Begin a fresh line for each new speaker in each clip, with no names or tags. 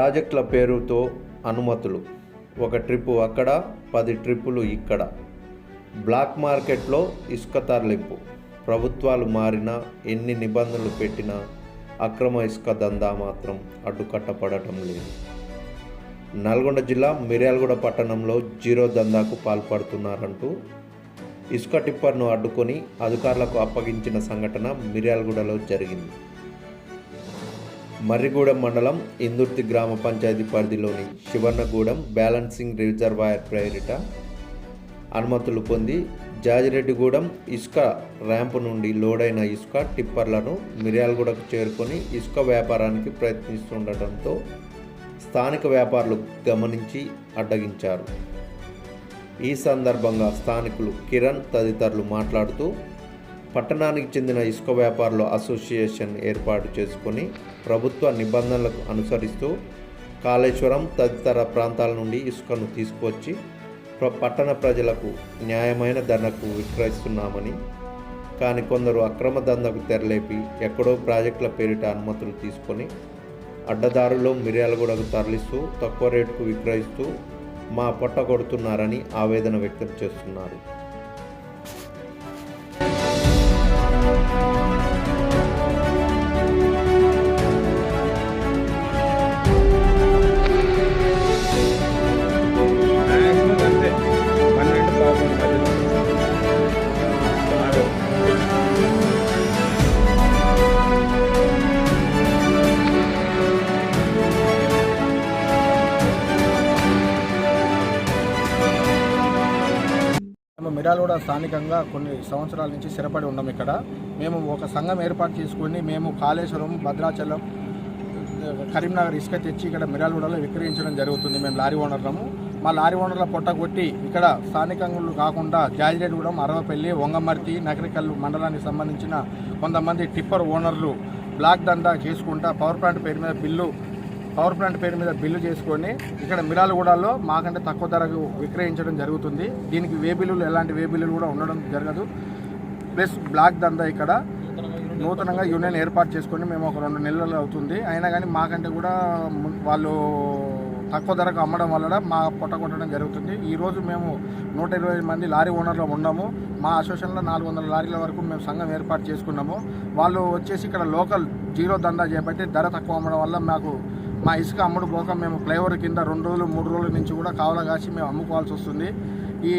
ప్రాజెక్టుల పేరుతో అనుమతులు. ఒక ట్రిప్పు అక్కడ పది ట్రిప్పులు ఇక్కడ. బ్లాక్ మార్కెట్లో ఇసుక తరలింపు. ప్రభుత్వాలు మారినా ఎన్ని నిబంధనలు పెట్టినా అక్రమ ఇసుక దందా మాత్రం అడ్డుకట్టపడటం లేదు. నల్గొండ జిల్లా మిర్యాలగూడ పట్టణంలో జీరో దందాకు పాల్పడుతున్నారంటూ ఇసుక టిప్పర్ను అడ్డుకొని అధికారులకు అప్పగించిన సంఘటన మిర్యాలగూడలో జరిగింది. మర్రిగూడెం మండలం ఇందుర్తి గ్రామ పంచాయతీ పరిధిలోని శివన్నగూడెం బ్యాలెన్సింగ్ రిజర్వాయర్ పేరిట అనుమతులు పొంది జాజిరెడ్డిగూడెం ఇసుక ర్యాంపు నుండి లోడైన ఇసుక టిప్పర్లను మిర్యాలగూడకు చేరుకొని ఇసుక వ్యాపారానికి ప్రయత్నిస్తుండటంతో స్థానిక వ్యాపారులు గమనించి అడ్డగించారు. ఈ సందర్భంగా స్థానికులు కిరణ్ తదితరులు మాట్లాడుతూ పట్టణానికి చెందిన ఇసుక వ్యాపారుల అసోసియేషన్ ఏర్పాటు చేసుకొని ప్రభుత్వ నిబంధనలకు అనుసరిస్తూ కాళేశ్వరం తదితర ప్రాంతాల నుండి ఇసుకను తీసుకువచ్చి పట్టణ ప్రజలకు న్యాయమైన ధరకు విక్రయిస్తున్నామని కానీ కొందరు అక్రమ దందకు తెరలేపి ఎక్కడో ప్రాజెక్టుల పేరిట అనుమతులు తీసుకొని అడ్డదారుల్లో మిర్యాలగూడకు తరలిస్తూ తక్కువ రేటుకు విక్రయిస్తూ మా పొట్ట కొడుతున్నారని ఆవేదన వ్యక్తం చేస్తున్నారు.
మేము మిరాలగూడ స్థానికంగా కొన్ని సంవత్సరాల నుంచి స్థిరపడి ఉన్నాం ఇక్కడ. మేము ఒక సంఘం ఏర్పాటు చేసుకుని మేము కాళేశ్వరం భద్రాచలం కరీంనగర్ ఇసుక తెచ్చి ఇక్కడ మిరాలగూడలో విక్రయించడం జరుగుతుంది. మేము లారీ ఓనర్లము. మా లారీ ఓనర్ల పొట్ట కొట్టి ఇక్కడ స్థానికంగా కాకుండా జాజిరెడ్డిగూడెం అరవపల్లి వంగమర్తి నగరికల్లు మండలానికి సంబంధించిన కొంతమంది టిప్పర్ ఓనర్లు బ్లాక్ దందా చేసుకుంటా పవర్ ప్లాంట్ పేరు మీద బిల్లు పవర్ ప్లాంట్ పేరు మీద బిల్లు చేసుకొని ఇక్కడ మిరాలగూడలో మాకంటే తక్కువ ధరకు విక్రయించడం జరుగుతుంది. దీనికి వే బిల్లులు ఎలాంటి వే బిల్లులు కూడా ఉండడం జరగదు. ప్లస్ బ్లాక్ దందా ఇక్కడ. నూతనంగా యూనియన్ ఏర్పాటు చేసుకొని మేము ఒక రెండు నెలలు అవుతుంది. అయినా కానీ మాకంటే కూడా వాళ్ళు తక్కువ ధరకు అమ్మడం వల్ల మా పొట్ట కొట్టడం జరుగుతుంది. ఈరోజు మేము నూట ఇరవై మంది లారీ ఓనర్లు ఉన్నాము. మా అసోసియేషన్లో నాలుగు వందల లారీల వరకు మేము సంఘం ఏర్పాటు చేసుకున్నాము. వాళ్ళు వచ్చేసి ఇక్కడ లోకల్ జీరో దందా చేపట్టి ధర తక్కువ అమ్మడం వల్ల మాకు మా ఇసుక అమ్ముడు పోక మేము ఫ్లైఓవర్ కింద రెండు రోజులు మూడు రోజుల నుంచి కూడా కావల కాసి మేము అమ్ముకోవాల్సి వస్తుంది. ఈ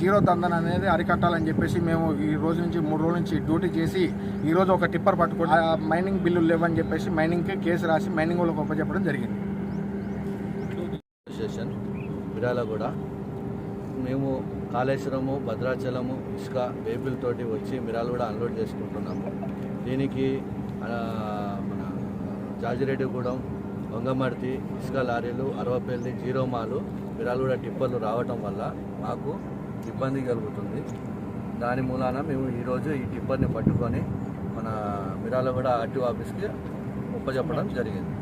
జీరో దందన అనేది అరికట్టాలని చెప్పేసి మేము ఈ రోజు నుంచి మూడు రోజుల నుంచి డ్యూటీ చేసి ఈరోజు ఒక టిప్పర్ పట్టుకొని ఆ మైనింగ్ బిల్లులు లేవని చెప్పేసి మైనింగ్కి కేసు రాసి మైనింగ్ వాళ్ళకి ఒప్పచెప్పడం జరిగింది.
అసోసియేషన్ విరాలగూడ మేము కాళేశ్వరము భద్రాచలము ఇసుక వేపులతోటి వచ్చి మిరాలు కూడా అన్లోడ్ చేసుకుంటున్నాము. దీనికి మన జాజిరెడ్డిగూడెం దొంగమర్తి ఇసుక లారీలు అరవపల్లి జీరోమాలు మిరాలగూడ టిప్పర్లు రావటం వల్ల మాకు ఇబ్బంది కలుగుతుంది. దాని మూలాన మేము ఈరోజు ఈ టిప్పర్ని పట్టుకొని మన మిరాలగూడ ఆర్టీఓ ఆఫీస్కి ఒప్పజెప్పడం జరిగింది.